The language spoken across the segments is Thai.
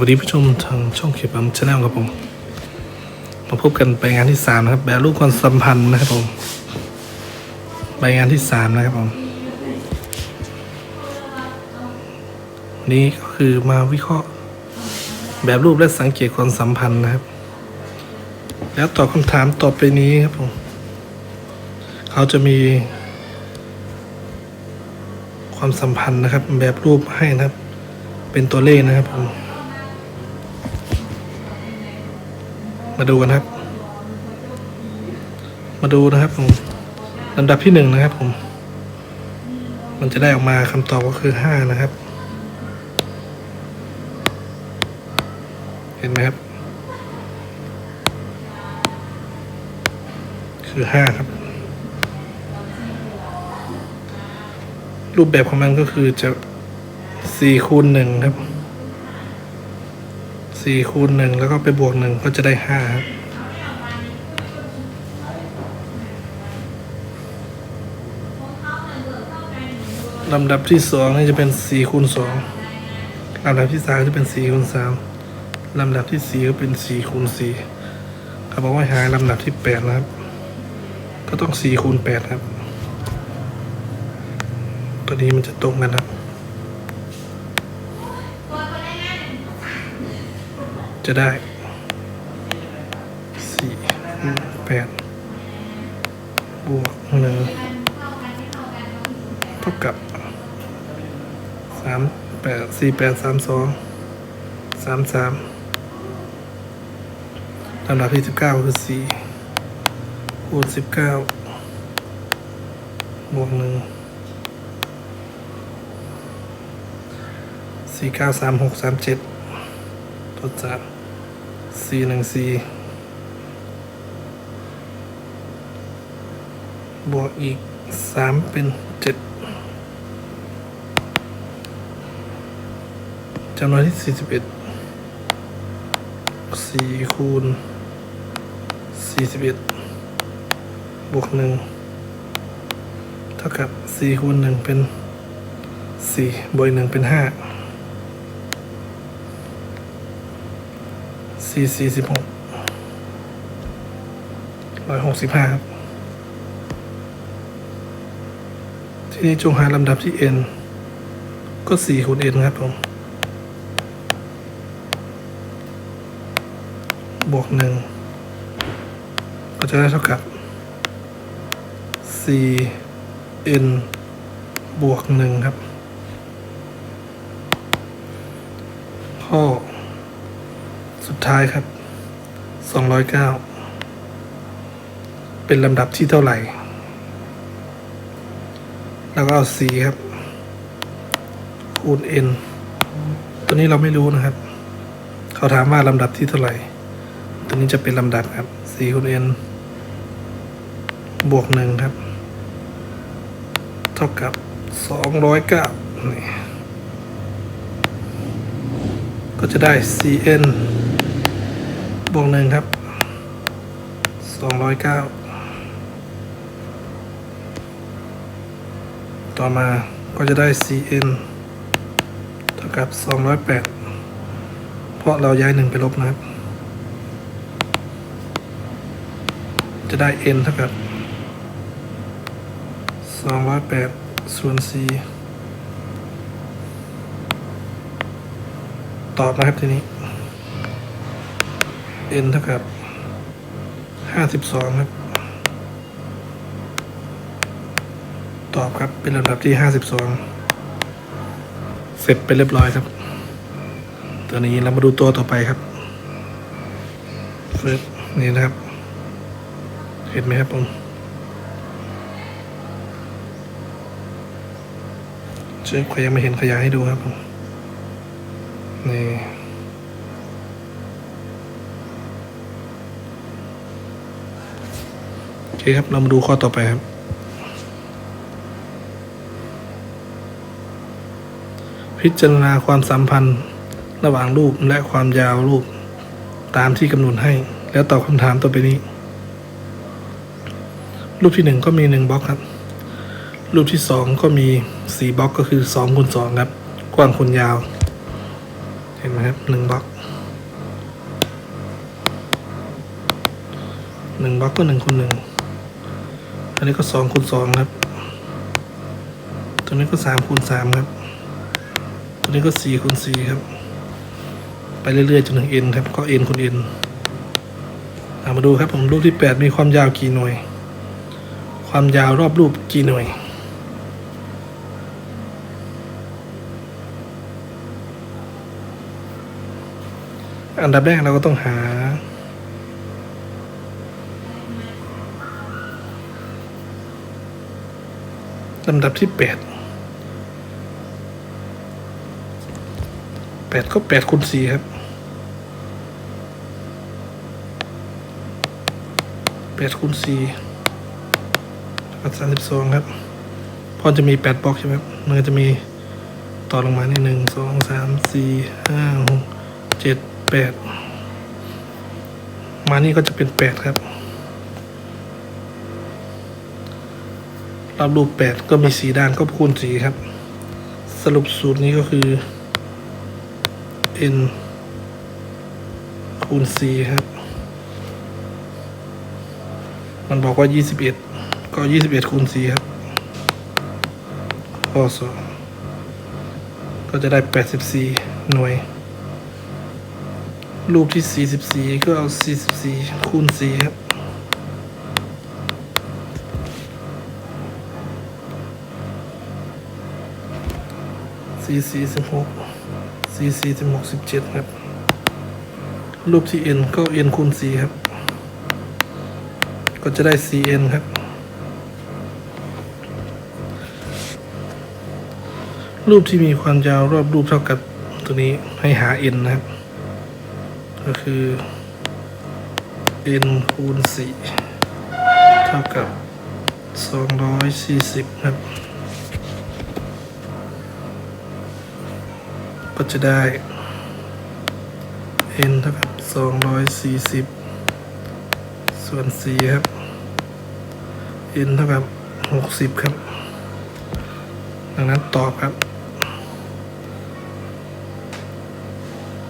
วัสดีผู้ชมทางช่องเขียบบัมชาแนลครับผม มาพบกันไปงานที่สามนะครับ แบบรูปความสัมพันธ์นะครับผมไปงานที่สามนะครับผมนี่ก็คือมาวิเคราะห์ แบบรูปและสังเกตความสัมพันธ์นะครับ แล้วตอบคำถามต่อไปนี้ครับผมเขาจะมี ความสัมพันธ์นะครับ แบบรูปให้นะครับ เป็นตัวเลขนะครับผม มาดูกันครับ มาดูนะครับผมลำดับที่หนึ่งนะครับ ผม มันจะได้ออกมาคำตอบก็คือห้านะครับ เห็นไหมครับ คือห้าครับ รูปแบบของมันก็คือจะสี่คูณหนึ่งครับ สี่คูณหนึ่งแล้วก็ไปบวกหนึ่งก็จะได้ห้าครับลำดับที่สองนี่จะเป็นสี่คูณสองลำดับที่สามจะเป็นสี่คูณสามลำดับที่สี่ก็เป็นสี่คูณสี่เขาบอกว่าหาลำดับที่แปดนะครับ ก็ต้องสี่คูณแปดครับ ตัวนี้มันจะตรงกันครับ จะได้สี่แปดบวกหนึ่งเท่ากับสามแปดสี่แปดสามสองสามสามลำดับที่สิบเก้าคือสี่คูณสิบเก้าบวกหนึ่งสี่เก้าสามหกสามเจ็ดทดจัด สี่หนึ่งสี่บวกอีกสามเป็นเจ็ดจำนวนที่สี่สิบเอ็ดสี่คูณสี่สิบเอ็ดบวกหนึ่งเท่ากับสี่คูณหนึ่งเป็นสี่บวกหนึ่งเป็นห้า สี่สี่สิบหกร้อยหกสิบห้าครับ ทีนี้จงหาลำดับที่ n ก็สี่คูณ n ครับผม บวกหนึ่งก็จะได้เท่ากับสี่ n บวกหนึ่งครับ ข้อ สุดท้ายครับสองร้อยเก้าเป็นลำดับที่เท่าไหร่ แล้วก็เอา c ครับ คูณ n ตัวนี้เราไม่รู้นะครับ เขาถามว่าลำดับที่เท่าไหร่ ตัวนี้จะเป็นลำดับครับ c คูณ n บวกหนึ่งครับ เท่ากับสองร้อยเก้านี่ก็จะได้ cn บวกหนึ่งครับสองร้อยเก้าต่อมาก็จะได้ cn เท่ากับสองร้อยแปดเพราะเราย้ายหนึ่งไปลบนะครับ จะได้ n เท่ากับสองร้อยแปดส่วน c ตอบนะครับทีนี้ n เท่ากับห้าสิบสองครับ ตอบครับเป็นลำดับที่ห้าสิบสองเสร็จไปเรียบร้อยครับ ตัวนี้เรามาดูตัวต่อไปครับเฟิร์สนี่นะครับ เห็นไหมครับผมเชื่อใครยังไม่เห็นขยายให้ดูครับผมนี่ คครับ เรามาดูข้อต่อไปครับ พิจารณาความสัมพันธ์ ระหว่างรูปและความยาวรูป ตามที่กำหนดให้ แล้วตอบคำถามต่อไปนี้ รูปที่หนึ่งก็มีหนึ่งบล็อกครับ รูปที่สองก็มีสี่บล็อกก็คือสองคูณสองครับ กว้างคูณยาว เห็นไหมครับหนึ่งบล็อกหนึ่งบล็อกก็หนึ่งคูณหนึ่ง อันนี้ก็สองคูณสองครับ ตัวนี้ก็สามคูณสามครับ ตัวนี้ก็สี่คูณสี่ครับ ไปเรื่อยๆจนถึง n ครับ ก็ n คูณเอามาดูครับผมรูปที่แปดมีความยาวกี่หน่วย ความยาวรอบรูปกี่หน่วยอันดับแรกเราก็ต้องหา ลำดับที่แปดแปดก็แปดคูณสี่ครับแปดคูณสี่แล้วก็สามสิบสองครับ พอจะมีแปดบล็อกใช่ไหมครับมันจะมีต่อลงมาในหนึ่งสองสามสี่ห้าหกเจ็ดแปดมานี่ก็จะเป็นแปดครับ รอบรูปแปดก็มีสีด้านก็คูณสีครับ สรุปสูตรนี้ก็คือ n คูณ c ครับ มันบอกว่า 21 ก็ 21 คูณ c ครับข้อสองก็จะได้ 84 หน่วย รูปที่ 44 ก็เอา 44 คูณ 4 ครับ สี่สี่สิบหกสี่สี่สิบหกสิบเจ็ดครับ รูปที่ n ก็ n คูณสี่ครับ ก็จะได้ cn ครับ รูปที่มีความยาวรอบรูปเท่ากับตัวนี้ให้หา n นะครับ ก็คือ n คูณสี่เท่ากับสองร้อยสี่สิบครับ ก็จะได้ n เท่ากับสองร้อยสี่สิบส่วนสีครับ n เท่ากับหกสิบครับ ดังนั้นตอบครับ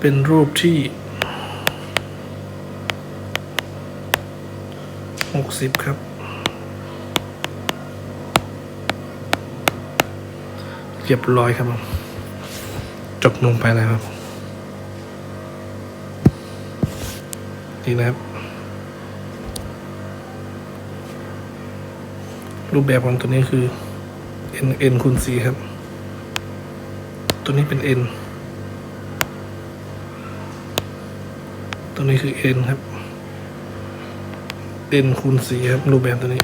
เป็นรูปที่หกสิบครับ เรียบร้อยครับผม จบลงไปแล้วครับนี่นะครับ รูปแบบของตัวนี้คือ n n คูณ c ครับ ตัวนี้เป็น n ตัวนี้คือ n ครับ n คูณ c ครับ รูปแบบตัวนี้